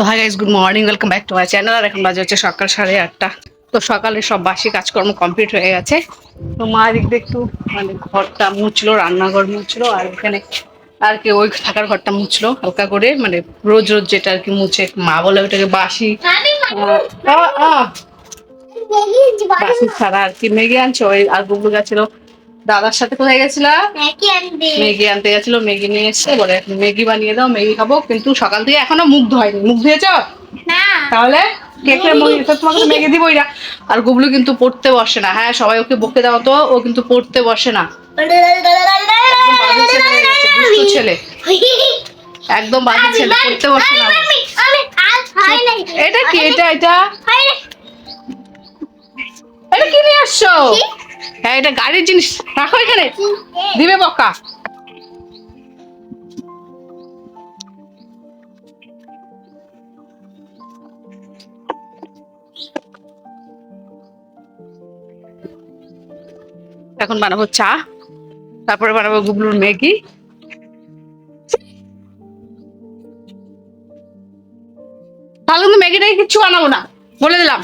তো hi guys good morning welcome back to my channel আর এখন বাজে হচ্ছে সকাল সাড়ে আটটা। তো সকালে সব বাসি কাজকর্ম কমপ্লিট হয়ে গেছে। তো মা দিক দিয়ে একটু মানে ঘরটা মুছলো, রান্নাঘর মুছলো, আর এখানে আর কি ওই থাকার ঘরটা মুছলো, হালকা করে মানে রোজ রোজ যেটা আর কি মুছে, মা বলে ওটাকে বাসি। বাসি ছাড়া আর কি মেগি আনছো, ওই আর গুগলু গেছিল। দাদার সাথে কোথায় গেছিলা? ম্যাগি আনতে। গেছিল ম্যাগি নিয়ে এসছে বলে ম্যাগি বানিয়ে দাও ম্যাগি খাব। কিন্তু সকাল থেকে এখনও মুখ ধোয়নি মুখ ধুয়েছ তাহলে কেকের মুখ তোমাকে ম্যাগি দিবই না। আর গুবলু কিন্তু পড়তে বসে না। হ্যাঁ সবাই ওকে বকে দাও তো ও কিন্তু পড়তে বসে না। ছেলে। একদম বাজে ছেলে পড়তে বসে না। এটা কি? এটা এটা? এটা কি নিয়ে আসছো? হ্যাঁ এটা গাড়ির জিনিস। রাখো এখানে। দিবে বকা এখন বানাবো চা। তারপরে বানাবো গুবলুর ম্যাগি। তাহলে কিন্তু ম্যাগিটাকে কিচ্ছু বানাবো না। বলে দিলাম।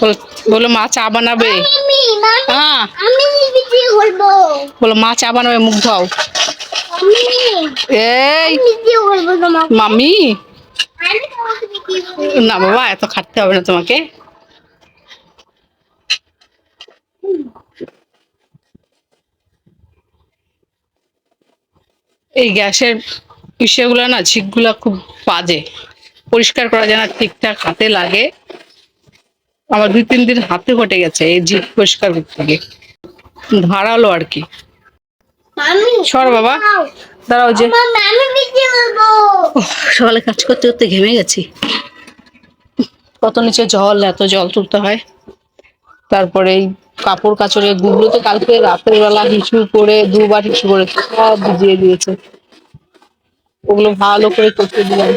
বল- মা চা বানাবে। হ্যাঁ। বলো মা চা বানাবে মুখ ধোও এই। মামি। না বাবা এত খাটতে হবে না তোমাকে। এই গ্যাসের ইসেগুলো না ঝিকগুলো খুব বাজে। পরিষ্কার করা যায় না ঠিকঠাক হাতে লাগে। আমার দুই তিন দিন হাতে ঘটে গেছে এই ঝিক পরিষ্কার করতে গিয়ে। ধারালো আর কি। সর বাবা। দাঁড়াও। যে। সকালে কাজ করতে করতে ঘেমে গেছি। কত নিচে জল এত জল তুলতে হয়। তারপরে এই কাপড় কাচড়ে গুগলো তো কালকে রাতের বেলা হিসু করে দুবার হিসু করে সব ভিজিয়ে দিয়েছে। ওগুলো ভালো করে করতে দিলাম।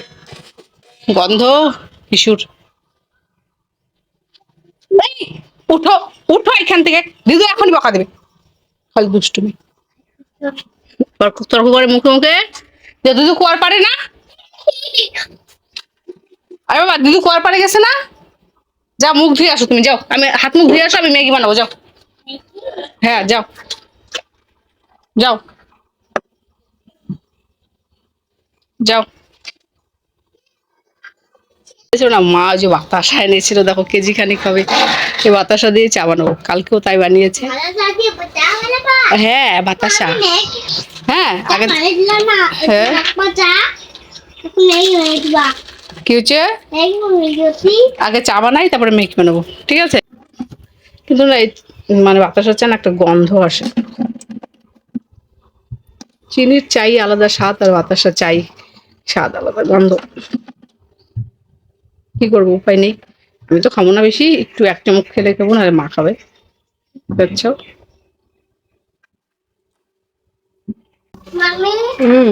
গন্ধ হিসুর এই, উঠো উঠো এখান থেকে। দিদু এখনই বকা দেবে। খালি দুষ্টুমি। তর্ক করে মুখে মুখে। যে দিদু কুয়ার পারে না? আরে বাবা, দিদু কুয়ার পারে গেছে না? যাও, মুখ ধুয়ে আসো তুমি, যাও। আমি হাত মুখ ধুয়ে আসো, আমি ম্যাগি বানাবো, যাও। হ্যাঁ যাও। যাও। যাও। ছিল না, মা যে বাতাসা এনেছিল, দেখো কেজি খানিক হবে। এই বাতাসা দিয়ে চা বানাবো, কালকেও তাই বানিয়েছে। হ্যাঁ বাতাসা। হ্যাঁ আগে হ্যাঁ। কি হচ্ছে? আগে চা বানাই, তারপরে মেঘ বানাবো, ঠিক আছে? কিন্তু না মানে বাতাসা চা না একটা গন্ধ আসে। চিনির চাই আলাদা স্বাদ, আর বাতাসা চাই স্বাদ আলাদা গন্ধ। কি করব উপায় নেই। আমি তো খাব না বেশি একটু এক চামচ খেলে খাব না মা খাবে। হুম।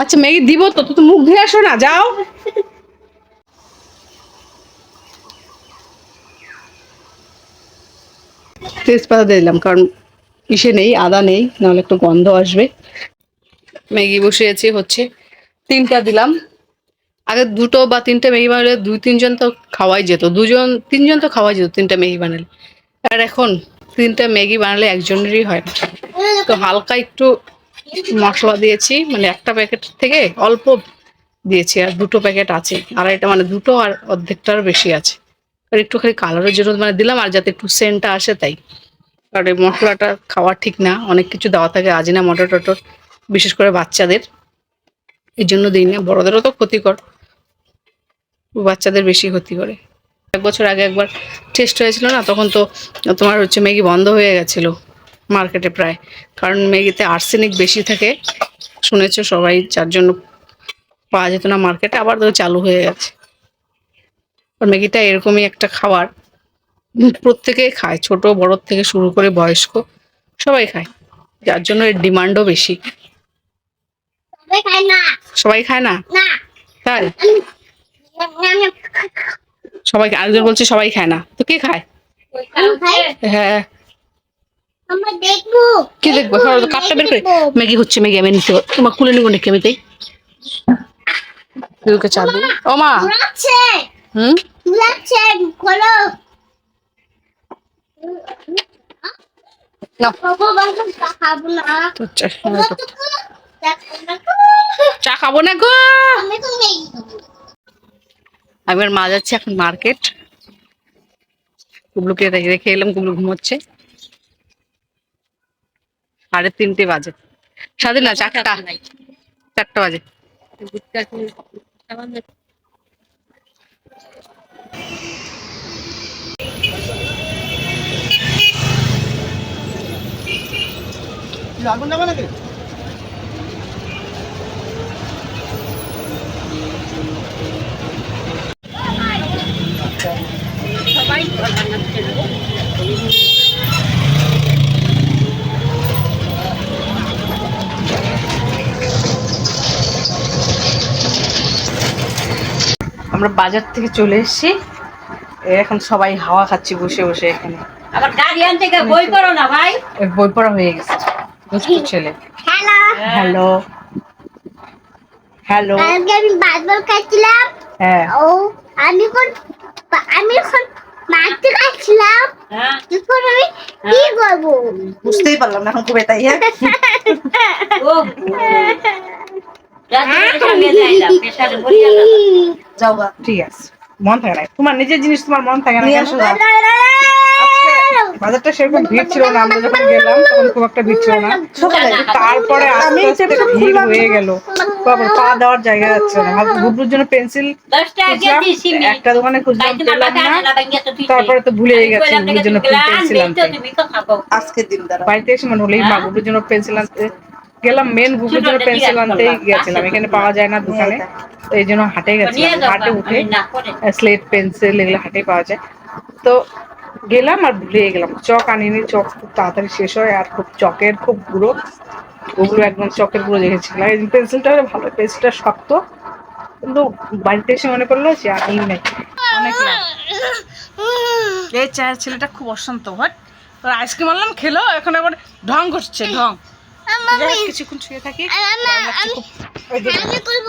আচ্ছা ম্যাগি দিব তো তো মুখ ধুয়ে আসো না যাও। তেজপাতা দিয়ে দিলাম কারণ ইসে নেই আদা নেই নাহলে একটু গন্ধ আসবে। ম্যাগি বসিয়েছি হচ্ছে। তিনটা দিলাম। আগে দুটো বা তিনটে ম্যাগি বানালে দুই, তিনজন তো খাওয়াই যেত। দুজন, তিনজন তো খাওয়াই যেত তিনটা ম্যাগি বানালে। আর এখন তিনটা ম্যাগি বানালে একজনেরই হয়। তো হালকা একটু মশলা দিয়েছি মানে একটা প্যাকেট থেকে অল্প দিয়েছি, আর দুটো প্যাকেট আছে। আর এটা মানে দুটো আর অর্ধেকটার বেশি আছে। আর একটু খালি কালারের জন্য মানে দিলাম, আর যাতে একটু সেন্টটা আসে তাই। আর এই মশলাটা খাওয়া ঠিক না, অনেক কিছু দেওয়া থাকে, আজিনা মটর টটর বিশেষ করে বাচ্চাদের। এই জন্য দিই না, বড়দেরও তো ক্ষতিকর। বাচ্চাদের বেশি ক্ষতি করে। এক বছর আগে একবার টেস্ট হয়েছিল না, তখন তো তোমার হচ্ছে ম্যাগি বন্ধ হয়ে গেছিল মার্কেটে প্রায়। কারণ ম্যাগিতে আর্সেনিক বেশি থাকে, শুনেছো সবাই, যার জন্য পাওয়া যেত না মার্কেটে আবার তো চালু হয়ে গেছে। আর ম্যাগিটা এরকমই একটা খাবার, প্রত্যেকেই খায়, ছোট বড় থেকে শুরু করে বয়স্ক, সবাই খায়। যার জন্য এর ডিমান্ডও বেশি। সবাই খায় না। তাই? সবাই আরেকজন বলছে সবাই খায় না। তো কে খায়? হ্যাঁ। কি দেখব? কাপটা বের করে। ম্যাগি হচ্ছে ম্যাগি আমি নিতে। তোমার খুলে নিবো নাকি আমি তাই দিই ও মা হুম? না। চা খাব না গো? আমি তো নেই খাব। আমি আর মা যাচ্ছি এখন মার্কেট। কুবলুকে রেখে এলাম, কুবলু ঘুমোচ্ছে। সাড়ে তিনটে বাজে। সাড়ে না, চারটা। চারটা বাজে। আমরা বাজার থেকে চলে এসেছি। এখন সবাই হাওয়া খাচ্ছি বসে বসে এখানে। আবার গার্ডিয়ান থেকে বই করো না ভাই? বই পড়া হয়ে গেছে। দুষ্টু ছেলে। হ্যালো হ্যালো হ্যালো আজকে আমি বাসবল খাচ্ছিলাম হ্যাঁ। ও আমি কোন আমি এখন মারতে খাচ্ছিলাম হ্যাঁ। এখন আমি কি করব? বুঝতেই পারলাম না এখন খুব এটাই হ্যাঁ। ঠিক আছে মন থাকে না। তোমার নিজের জিনিস তোমার মন থাকে না বাজারটা সেরকম ভিড় ছিল না আমরা যখন গেলাম তখন খুব একটা ভিড় ছিল না। তারপরে ভিড় হয়ে গেল। বাবা পা দেওয়ার জায়গা যাচ্ছে না। গুবলুর জন্য পেন্সিল একটা দোকানে খুঁজলাম পেলাম না। তো তারপরে তো ভুলে গেছি গুবলুর জন্য পেন্সিল আনতে। আজকে দিন বাড়িতে এসে মনে হলো এই মা গুবলুর জন্য পেন্সিল আনতে। গেলাম মেন জন্য পেন্সিল আনতেই গেছিলাম এখানে পাওয়া যায় না দোকানে। তো এই জন্য হাটে গেছিলাম হাটে উঠে স্লেট পেন্সিল এগুলো হাটে পাওয়া যায়। তো গেলাম আর ভুলে গেলাম। চক আনিনি চক খুব তাড়াতাড়ি শেষ হয় আর খুব চকের খুব গুঁড়ো। ওগুলো একদম চকের গুঁড়ো দেখেছিলাম এই পেন্সিলটা ভালো পেন্সিলটা শক্ত। কিন্তু বাড়িতে এসে মনে পড়ল যে আমি নাই। অনেক এই চায়ের ছেলেটা খুব অশান্ত হট তোর আইসক্রিম আনলাম খেলো এখন আবার ঢং করছে ঢং। কিছুক্ষণ শুয়ে থাকি। আমি করব।